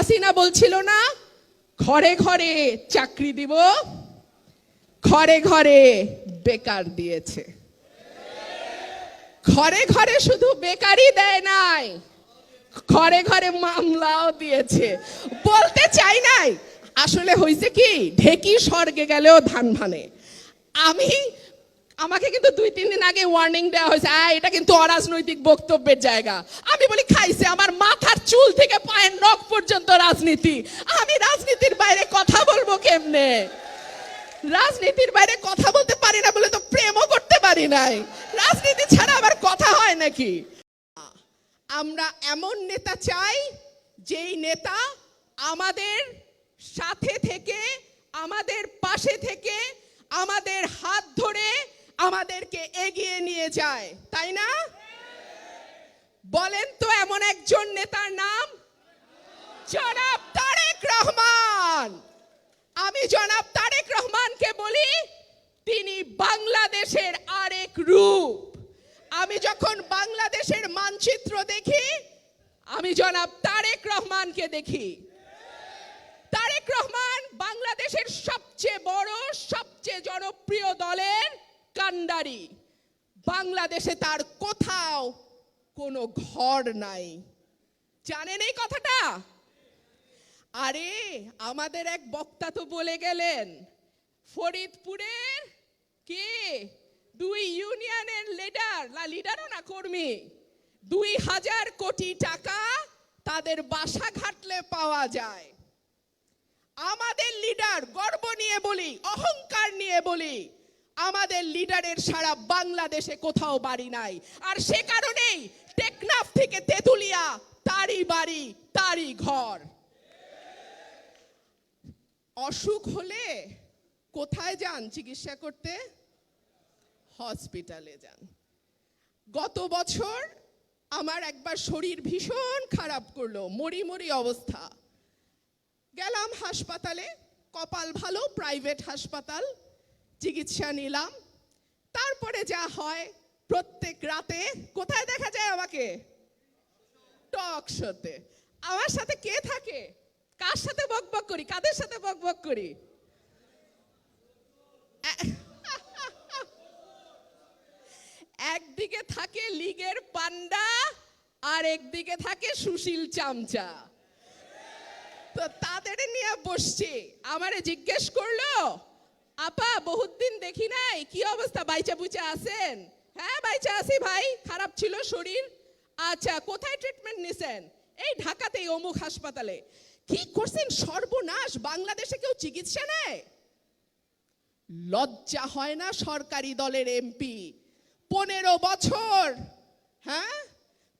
হাসিনা বলছিল না, ঘরে ঘরে চাকরি দিব, ঘরে ঘরে বেকার দিয়েছে। ঘরে ঘরে শুধু বেকারই দেয় নাই, ঘরে ঘরে মামলাও দিয়েছে। বলতে চাই নাই, আসলে হয়েছে কি, ঢেকি স্বর্গে গেলেও ধান ভানে। আমি আমাকে কিন্তু দুই, তিন দিন আগে ওয়ার্নিং দেওয়া হয়েছে আয় এটা কিন্তু অরাজনৈতিক বক্তব্যের জায়গা। আমি বলি, খাইছে, আমার মাথার চুল থেকে পায়ের নখ পর্যন্ত রাজনীতি। আমি রাজনীতির বাইরে কথা বলব কেমনে? রাজনীতির বাইরে কথা বলতে পারি না বলে তো প্রেমও করতে পারি নাই। রাজনীতি ছাড়া আবার কথা হয় নাকি? আমরা এমন নেতা চাই, যেই নেতা আমাদের সাথে থেকে, আমাদের পাশে থেকে, আমাদের হাত ধরে আমাদেরকে এগিয়ে নিয়ে যায়, তাই না? বলেন তো এমন একজন নেতার নাম? জনাব তারেক রহমান। আমি জনাব তারেক রহমানকে বলি, তিনি বাংলাদেশের আরেক রূপ। আমি যখন বাংলাদেশের মানচিত্র দেখি, আমি জনাব তারেক রহমানকে দেখি। তারেক রহমান বাংলাদেশের সবচেয়ে বড়, সবচেয়ে জনপ্রিয় দলের কান্ডারি। বাংলাদেশে তার কোথাও কোনো ঘর নাই। জানেন এই কথাটা? আরে, আমাদের এক বক্তা তো বলে গেলেন ফরিদপুরের কে? দুই ইউনিয়নের লিডার না লিডারও না, কর্মী। দুই হাজার কোটি টাকা তাদের বাসা ঘাটলে পাওয়া যায়। আমাদের লিডার গর্ব নিয়ে বলি, অহংকার নিয়ে বলি আমাদের লিডারের সারা বাংলাদেশে কোথাও বাড়ি নাই। আর সে কারণেই টেকনাফ থেকে তেতুলিয়া তারই বাড়ি, তারই ঘর। অসুখ হলে কোথায় যান চিকিৎসা করতে? হসপিটালে যান। গত বছর আমার একবার শরীর ভীষণ খারাপ করল, মরি মরি অবস্থা। গেলাম হাসপাতালে, কপাল ভালো প্রাইভেট হাসপাতাল। চিকিৎসা নিলাম। তারপরে যা হয় প্রত্যেক রাতে, কোথায় দেখা যায় আমাকে? টক শোতে। আমার সাথে কে থাকে? কার সাথে বকবক করি? কাদের সাথে বকবক করি? একদিকে থাকে লিগের পান্ডা, আর একদিকে থাকে সুশীল চামচা। তো তাদের নিয়ে বসছি। আমারে জিজ্ঞেস করল আপা, বহুত দিন দেখি নাই। কি অবস্থা? বাইচা বুচা আছেন? হ্যাঁ বাইচা আছি ভাই। খারাপ ছিল শরীর। আচ্ছা কোথায় ট্রিটমেন্ট নিছেন? এই ঢাকাতেই, অমুক হাসপাতালে। কি করছেন সর্বনাশ? বাংলাদেশে কেউ চিকিৎসা নেয়? লজ্জা হয় না সরকারি দলের এমপি? পনেরো বছর হ্যাঁ?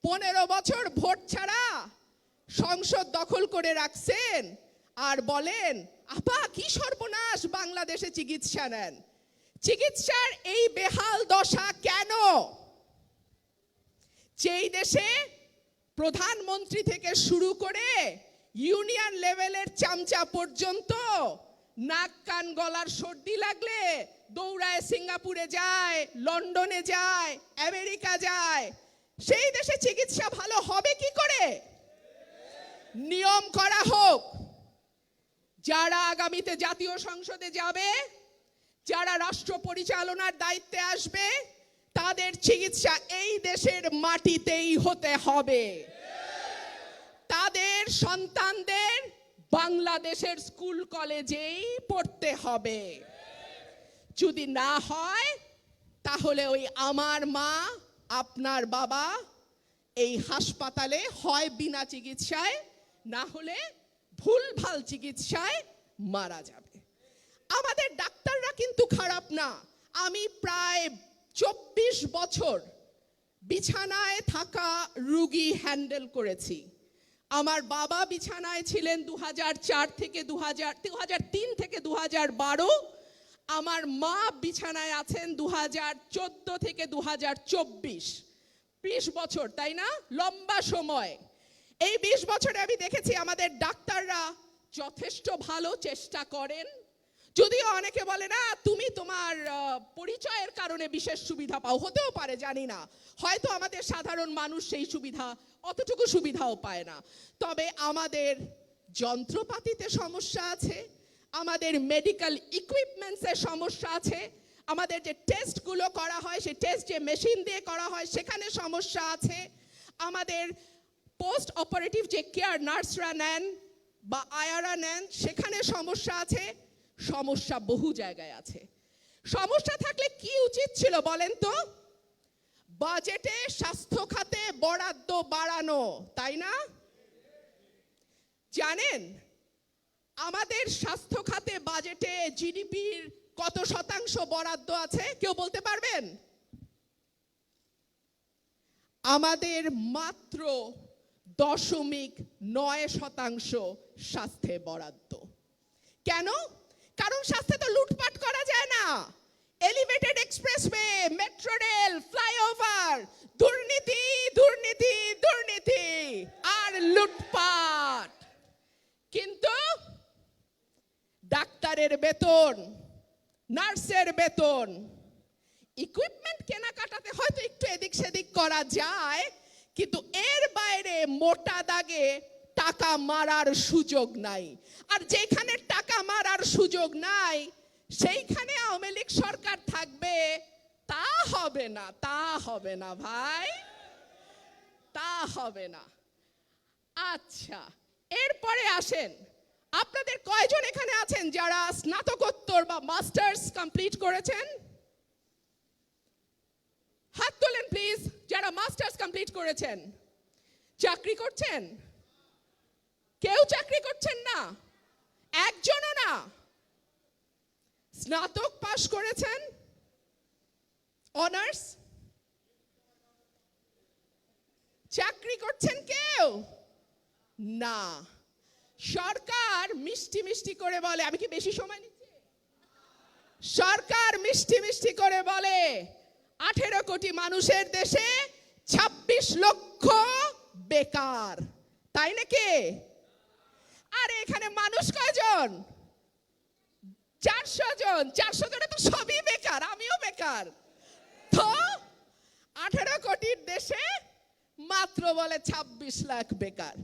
পনেরো বছর ভোট ছাড়া সংসদ দখল করে রাখছেন। আর বলেন, আপা কি সর্বনাশ বাংলাদেশে চিকিৎসা নেন? চিকিৎসার এই বেহাল দশা কেন? যেই দেশে প্রধানমন্ত্রী থেকে শুরু করে ইউনিয়ন লেভেলের চামচা পর্যন্ত নাক, কান, গলার সর্দি লাগলে দৌড়ায়, সিঙ্গাপুরে যায়, লন্ডনে যায়, আমেরিকা যায়। সেই দেশে চিকিৎসা ভালো হবে কি করে? নিয়ম করা হোক। যারা আগামীতে জাতীয় সংসদে যাবে, যারা রাষ্ট্র পরিচালনার দায়িত্বে আসবে, তাদের চিকিৎসা এই দেশের মাটিতেই হতে হবে। তাদের সন্তানদের বাংলাদেশের স্কুল কলেজেই পড়তে হবে। যদি না হয়, তাহলে ওই আমার মা, আপনার বাবা এই হাসপাতালে হয় বিনা চিকিৎসায়, না হলে ভুলভাল চিকিৎসায় মারা যাবে। আমাদের ডাক্তাররা কিন্তু খারাপ না। আমি প্রায় চব্বিশ বছর বিছানায় থাকা রুগী হ্যান্ডেল করেছি। আমার বাবা বিছানায় ছিলেন দু থেকে দু হাজার তিন থেকে দু আমার মা বিছানায় আছেন দু থেকে দু বিশ বছর, তাই না? লম্বা সময়। এই বিশ বছরে আমি দেখেছি আমাদের ডাক্তাররা যথেষ্ট ভালো চেষ্টা করেন। যদিও অনেকে বলে, না, তুমি তোমার পরিচয়ের কারণে বিশেষ সুবিধা পাও। হতেও পারে, জানি না। হয়তো আমাদের সাধারণ মানুষ সেই সুবিধা, অতটুকু সুবিধাও পায় না। তবে আমাদের যন্ত্রপাতিতে সমস্যা আছে, আমাদের মেডিকেল ইকুইপমেন্টসের সমস্যা আছে, আমাদের যে টেস্টগুলো করা হয়, সেই টেস্ট যে মেশিন দিয়ে করা হয়, সেখানে সমস্যা আছে। আমাদের পোস্ট অপারেটিভ যে কেয়ার নার্সরা নেন বা আয়ারা নেন, সেখানে সমস্যা আছে, সমস্যা বহু জায়গায় আছে। সমস্যা থাকলে কি উচিত ছিল বলেন তো? বাজেটে স্বাস্থ্য খাতে বরাদ্দ বাড়ানো, তাই না? জানেন, আমাদের স্বাস্থ্য খাতে বাজেটে জিডিপির কত শতাংশ বরাদ্দ আছে, কেউ বলতে পারবেন? আমাদের মাত্র দশমিক নয় শতাংশ স্বাস্থ্যে বরাদ্দ। কেন? কারণ স্বাস্থ্যে তো লুটপাট করা যায় না। Elevated expressway metro rail flyover দুর্নীতি দুর্নীতি দুর্নীতি আর লুটপাট। কিন্তু ডাক্তারের বেতন, নার্সের বেতন ইকুইপমেন্ট কেনাকাটাতে হয়তো একটু এদিক সেদিক করা যায় কিন্তু এর বাইরে মোটা দাগে টাকা মারার সুযোগ নাই। আর যেখানে টাকা মারার সুযোগ নাই, সেইখানে আওয়ামী লীগ সরকার থাকবে, তা হবে না, তা হবে না ভাই, তা হবে না। আচ্ছা এরপরে আসেন। আপনাদের কয়জন এখানে আছেন যারা স্নাতকোত্তর বা মাস্টার্স কমপ্লিট করেছেন? হাত তোলেন প্লিজ যারা মাস্টার্স কমপ্লিট করেছেন। চাকরি করছেন? কেউ চাকরি করছেন না? একজনও না? স্নাতক পাশ করেছেন? অনার্স চাকরি করছেন কেউ? না। সরকার মিষ্টি মিষ্টি করে বলে, আমি কি বেশি সময় নিচ্ছি? সরকার মিষ্টি মিষ্টি করে বলে আঠেরো কোটি মানুষের দেশে ২৬ লক্ষ বেকার। তাই নাকি? আর এখানে মানুষ কয়জন? চারশো জন। চারশো জনে তো সবই বেকার, আমিও বেকার। তো আঠেরো কোটির দেশে মাত্র বলে ২৬ লাখ বেকার।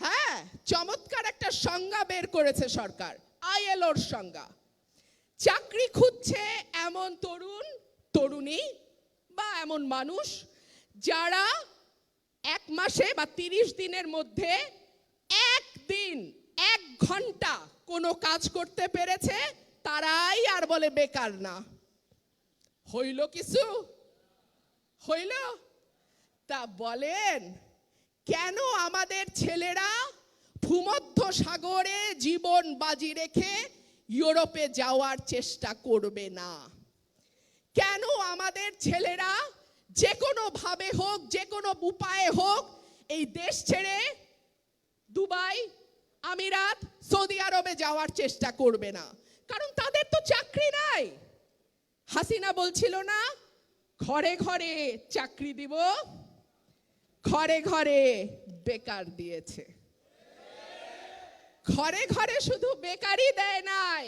হ্যাঁ চমৎকার একটা সংজ্ঞা বের করেছে সরকার, আইএলওর সংজ্ঞা। চাকরি খুঁজছে এমন তরুণ, তরুণী বা এমন মানুষ যারা এক মাসে বা তিরিশ দিনের মধ্যে একদিন, এক ঘণ্টা কোনো কাজ করতে পেরেছে, তারাই আর বলে বেকার না। হইল কিছু? হইল? তা বলেন, কেন আমাদের ছেলেরা ভূমধ্য সাগরে জীবন বাজি রেখে ইউরোপে যাওয়ার চেষ্টা করবে না? কেন আমাদের ছেলেরা যে কোনো ভাবে হোক যে কোনো উপায়ে হোক, এই দেশ ছেড়ে দুবাই, আমিরাত, সৌদি আরবে যাওয়ার চেষ্টা করবে না। কারণ তাদের তো চাকরি নাই। হাসিনা বলছিল না, ঘরে ঘরে চাকরি দিব, ঘরে ঘরে বেকার দিয়েছে। ঘরে ঘরে শুধু বেকারই দেয় নাই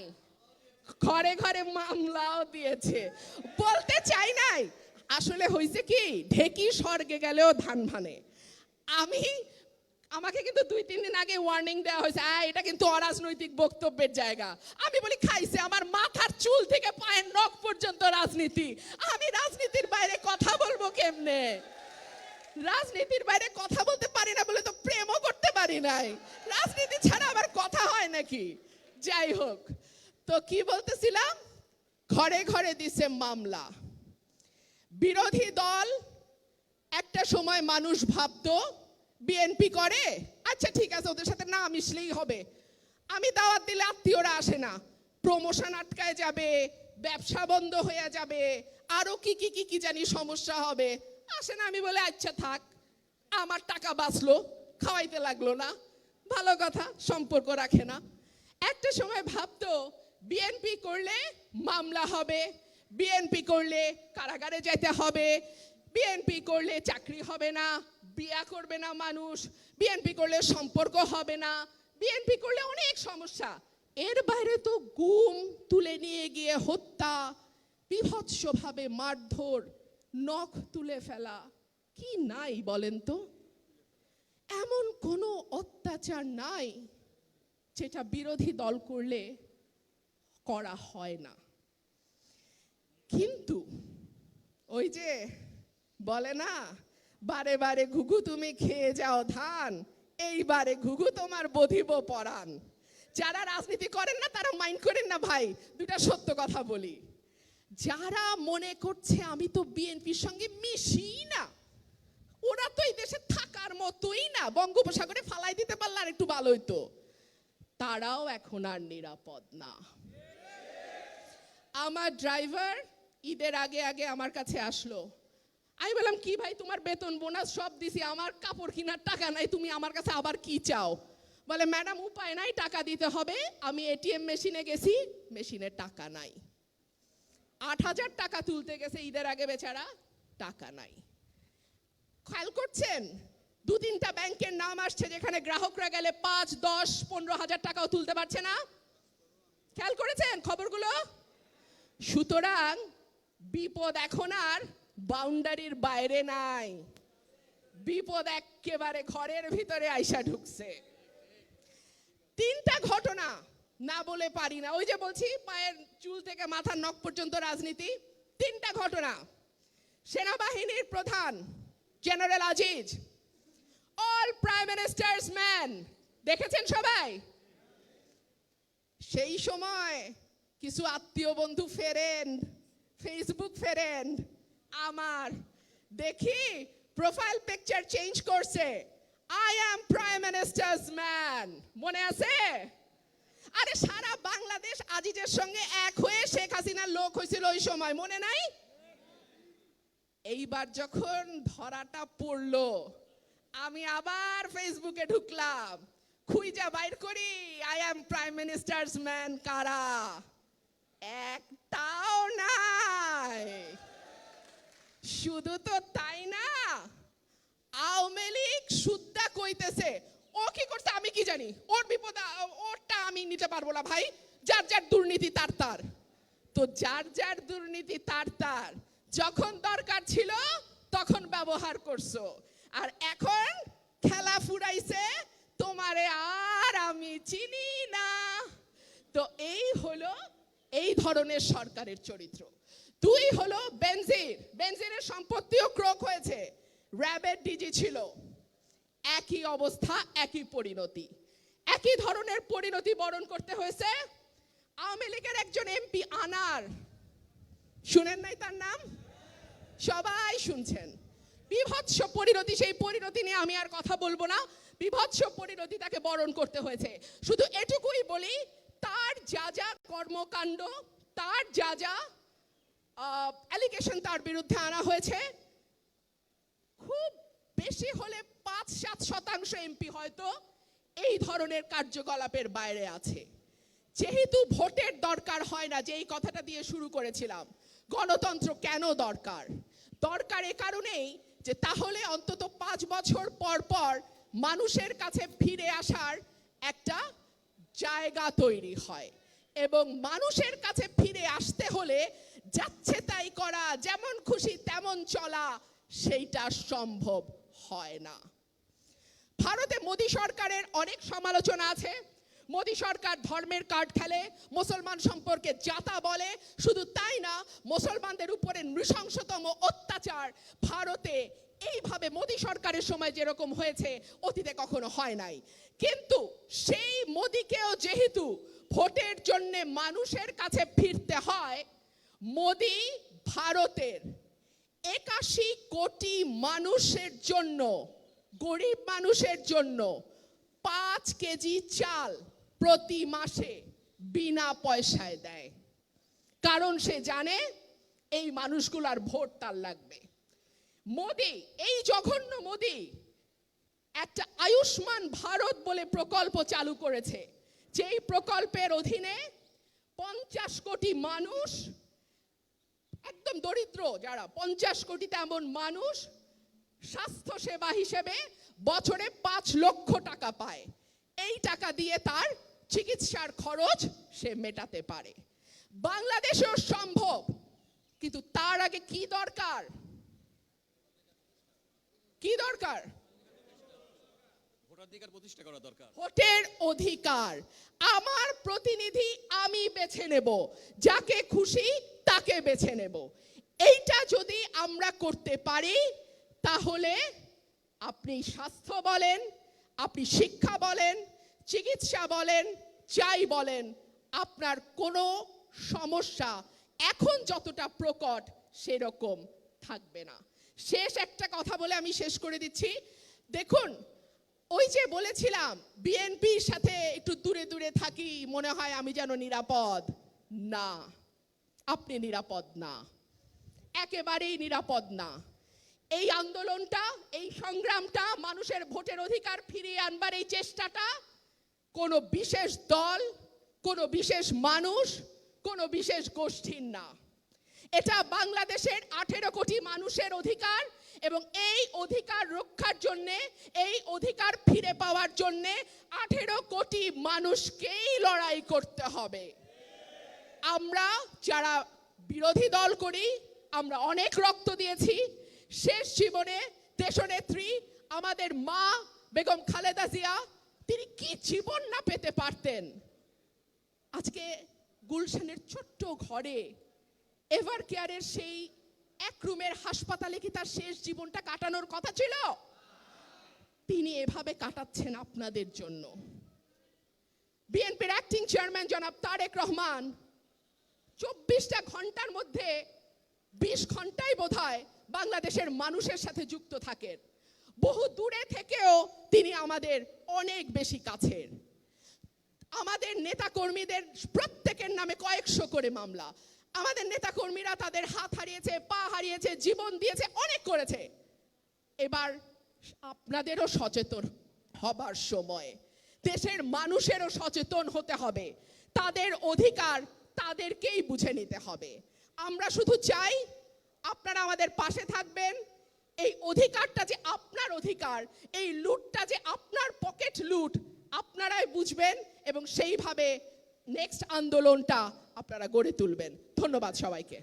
ঘরে ঘরে মামলাও দিয়েছে। বলতে চাই নাই। আসলে হয়েছে কি, ঢেকি স্বর্গে গেলেও ধান ভানে। আমি, আমাকে কিন্তু দুই, তিন দিন আগে ওয়ার্নিং দেওয়া হয়েছে আ এটা কিন্তু অরাজনৈতিক বক্তব্যের জায়গা। আমি বলি, খাইছে, আমার মাথার চুল থেকে পায়ের নখ পর্যন্ত রাজনীতি। আমি রাজনীতির বাইরে কথা বলব কেমনে? রাজনীতির বাইরে কথা বলতে পারি না বলে তো প্রেমও করতে পারি নাই। রাজনীতি ছাড়া আবার কথা হয় নাকি? যাই হোক তো কি বলতেছিলাম? ঘরে ঘরে দিছে মামলা। বিরোধী দল একটা সময় মানুষ ভাবতো, বিএনপি করে আচ্ছা ঠিক আছে, ওদের সাথে না মিশলেই হবে। আমি দাওয়াত দিলে আত্মীয়রা আসে না। প্রমোশন আটকায় যাবে, ব্যবসা বন্ধ হয়ে যাবে, আরও কি কি কি কি জানি সমস্যা হবে। আসে না, আমি বলে আচ্ছা থাক, আমার টাকা বাঁচলো, খাওয়াইতে লাগল না। ভালো কথা, সম্পর্ক রাখে না। একটা সময় ভাবতো বিএনপি করলে মামলা হবে বিএনপি করলে কারাগারে যেতে হবে বিএনপি করলে চাকরি হবে না, বিয়া করবে না মানুষ বিএনপি করলে সম্পর্ক হবে না বিএনপি করলে অনেক সমস্যা। এর বাইরে তো গুম, তুলে নিয়ে গিয়ে হত্যা, বিভৎসভাবে মারধর, নখ তুলে ফেলা, কি নাই বলেন তো? এমন কোনো অত্যাচার নাই যেটা বিরোধী দল করলে করা হয় না। কিন্তু ওই যে বলে না, বারে বারে ঘুঘু তুমি খেয়ে যাও ধান এইবারে ঘুঘু তোমার বধিব পরাণ। যারা রাজনীতি করেন না, তারা মাইন্ড করেন না ভাই দুটা সত্য কথা বলি। যারা মনে করছে আমি তো বিএনপির সঙ্গে মিশি না, ওরা তো এই দেশে থাকার মতোই না, বঙ্গোপসাগরে ফালাই দিতে পারলে আর একটু ভালো হইতো। তারাও এখন আর নিরাপদ না। আমার ড্রাইভার ঈদের আগে আগে আমার কাছে আসলো। আমি বললাম, কি ভাই, তোমার বেতন, বোনাস সব দিছি, আমার কাপড় কেনার টাকা নাই, তুমি আমার কাছে আবার কি চাও? বলে, ম্যাডাম, উপায় নাই, টাকা দিতে হবে, আমি এটিএম মেশিনে গেছি মেশিনে টাকা নাই। আট হাজার টাকা তুলতে গেছে ঈদের আগে, বেচারা, টাকা নাই। খেয়াল করছেন? দু তিনটা ব্যাংকের নাম আসছে, যেখানে গ্রাহকরা গেলে পাঁচ, দশ, পনেরো হাজার টাকাও তুলতে পারছে না। খেয়াল করেছেন খবরগুলো? সুতরাং বিপদ এখন আর বাউন্ডারির বাইরে নাই। বিপদ একেবারে ঘরের ভিতরে আইসা ঢুকছে। তিনটা ঘটনা না বলে পারি না। ওই যে বলছি, পায়ের চুল থেকে মাথার নখ পর্যন্ত রাজনীতি। তিনটা ঘটনা। সেনাবাহিনীর প্রধান general Aziz, all prime minister's man, দেখেছেন সবাই? সেই সময় কিছু আত্মীয় বন্ধু ফেরেন ফেসবুক ফেরেন, আমার, দেখি প্রোফাইল পিকচার চেঞ্জ করছে। I am prime minister's man মনে আছে? আরে সারা বাংলাদেশ আজিজের সঙ্গে এক হয়ে শেখ হাসিনার লোক হয়েছিল ওই সময়, মনে নাই? এইবার যখন ধরাটা পড়ল, আমি আবার ফেসবুকে ঢুকলাম। খুঁজা বাইর করি I am prime minister's man কারা? একটাও নাই। শুধু তো তাই না, আওয়ামী লীগ সুদ্দা কইতেছে। ও কি করছে আমি কি জানি? ওর বিপদ, ওরটা আমি নিতে পারব না ভাই। যার যার দুর্নীতি তার তার। তো যার যার দুর্নীতি তার তার। যখন দরকার ছিল, তখন ব্যবহার করছ। আর এখন খেলা ফুরাইছে, তোমারে আর আমি চিনি না। তো এই হলো এই ধরনের সরকারের চরিত্র। দুই হলো বেনজির। বেনজিরের সম্পত্তিও ক্রোক হয়েছে। র্যাবের ডিজি ছিল। একই অবস্থা, একই পরিণতি। একই ধরনের পরিণতি বরণ করতে হয়েছে। আওয়ামী লীগের একজন এমপি আনার। শুনেন নাই তার নাম? সবাই শুনছেন। বিভৎস পরিণতি, সেই পরিণতি নিয়ে আমি আর কথা বলব না। বিভৎস পরিণতি তাকে বরণ করতে হয়েছে। শুধু এটুকুই বলি তার যা যা কর্মকাণ্ড, তার যা যা অ্যালিগেশন তার বিরুদ্ধে আনা হয়েছে। খুব বেশি হলে পাঁচ সাত শতাংশ এমপি হয়তো এই ধরনের কার্যকলাপের বাইরে আছে। যেহেতু ভোটের দরকার হয় না যে এই কথাটা দিয়ে শুরু করেছিলাম, গণতন্ত্র কেন দরকার? দরকার এ কারণেই যে তাহলে অন্তত পাঁচ বছর পর পর মানুষের কাছে ফিরে আসার একটা জায়গা তৈরি হয়। এবং মানুষের কাছে ফিরে আসতে হলে যাচ্ছে তাই করা, যেমন খুশি তেমন চলা, সেইটা সম্ভব হয় না। ভারতে মোদী সরকারের অনেক সমালোচনা আছে। মোদী সরকার ধর্মের কার্ড খেলে, মুসলমান সম্পর্কে জাতা বলে, শুধু তাই না, মুসলমানদের উপরে নৃশংসতম অত্যাচার ভারতে এইভাবে মোদী সরকারের সময় যেরকম হয়েছে, অতীতে কখনো হয় নাই। কিন্তু সেই মোদীকেও যেহেতু ভোটের জন্য মানুষের কাছে ফিরতে হয়, মোদী ভারতের একাশি কোটি মানুষের জন্য, গরিব মানুষের জন্য পাঁচ কেজি চাল প্রতি মাসে বিনা পয়সায় দেয়। কারণ সে জানে, এই মানুষগুলার ভোট তার লাগবে। মোদি, এই জঘন্য মোদি একটা আয়ুষ্মান ভারত বলে প্রকল্প চালু করেছে। যেই প্রকল্পের অধীনে পঞ্চাশ কোটি মানুষ, একদম দরিদ্র যারা, পঞ্চাশ কোটি তেমন মানুষ স্বাস্থ্য সেবা হিসেবে বছরে পাঁচ লক্ষ টাকা পায়। এই টাকা দিয়ে তার চিকিৎসার খরচ সে মেটাতে পারে। বাংলাদেশেও সম্ভব, কিন্তু তার আগে কি দরকার? কি দরকার? ভোটাধিকার প্রতিষ্ঠা করা দরকার। ভোটের অধিকার। আমার প্রতিনিধি আমি বেছে নেব। যাকে খুশি তাকে বেছে নেব। এইটা যদি আমরা করতে পারি তাহলে আপনি স্বাস্থ্য বলেন আপনি শিক্ষা বলেন চিকিৎসা বলেন যাই বলেন আপনার কোনো সমস্যা এখন যতটা প্রকট সেরকম থাকবে না। শেষ একটা কথা বলে আমি শেষ করে দিচ্ছি। দেখুন, ওই যে বলেছিলাম, বিএনপির সাথে একটু দূরে দূরে থাকি, মনে হয় আমি যেন নিরাপদ। না, আপনি নিরাপদ না। একেবারেই নিরাপদ না। এই আন্দোলনটা, এই সংগ্রামটা মানুষের ভোটের অধিকার ফিরিয়ে আনবার এই চেষ্টাটা, কোনো বিশেষ দল, কোনো বিশেষ মানুষ, কোনো বিশেষ গোষ্ঠীর না। এটা বাংলাদেশের আঠেরো কোটি মানুষের অধিকার এবং এই অধিকার রক্ষার জন্যে, এই অধিকার ফিরে পাওয়ার জন্যে আঠেরো কোটি মানুষকেই লড়াই করতে হবে। আমরা যারা বিরোধী দল করি, আমরা অনেক রক্ত দিয়েছি। শেষ জীবনে দেশনেত্রী আমাদের মা বেগম খালেদা জিয়া, তিনি কি জীবন না পেতে পারতেন? আজকে গুলশানের ছোট্ট ঘরে এভার কেয়ারের সেই এক রুমের হাসপাতালে কি তার শেষ জীবনটা কাটানোর কথা ছিল? তিনি এভাবে কাটাচ্ছেন আপনাদের জন্য। বিএনপির অ্যাক্টিং চেয়ারম্যান জনাব তারেক রহমান, চব্বিশটা ঘণ্টার মধ্যে বিশ ঘন্টাই বোধ বাংলাদেশের মানুষের সাথে যুক্ত থাকেন। বহু দূরে থেকেও তিনি আমাদের অনেক বেশি কাছের। আমাদের নেতা কর্মীদের প্রত্যেকের নামে কয়েকশো করে মামলা। আমাদের নেতা কর্মীরা তাদের হাত হারিয়েছে, পা হারিয়েছে, জীবন দিয়েছে, অনেক করেছে। এবার আপনাদেরও সচেতন হবার সময়। দেশের মানুষেরও সচেতন হতে হবে। তাদের অধিকার তাদেরকেই বুঝে নিতে হবে। আমরা শুধু চাই আপনারা আমাদের পাশে থাকবেন। এই অধিকারটা যে আপনার অধিকার, এই লুটটা যে আপনার পকেট লুট, আপনারাই বুঝবেন এবং সেইভাবে নেক্সট আন্দোলনটা আপনারা গড়ে তুলবেন। ধন্যবাদ সবাইকে।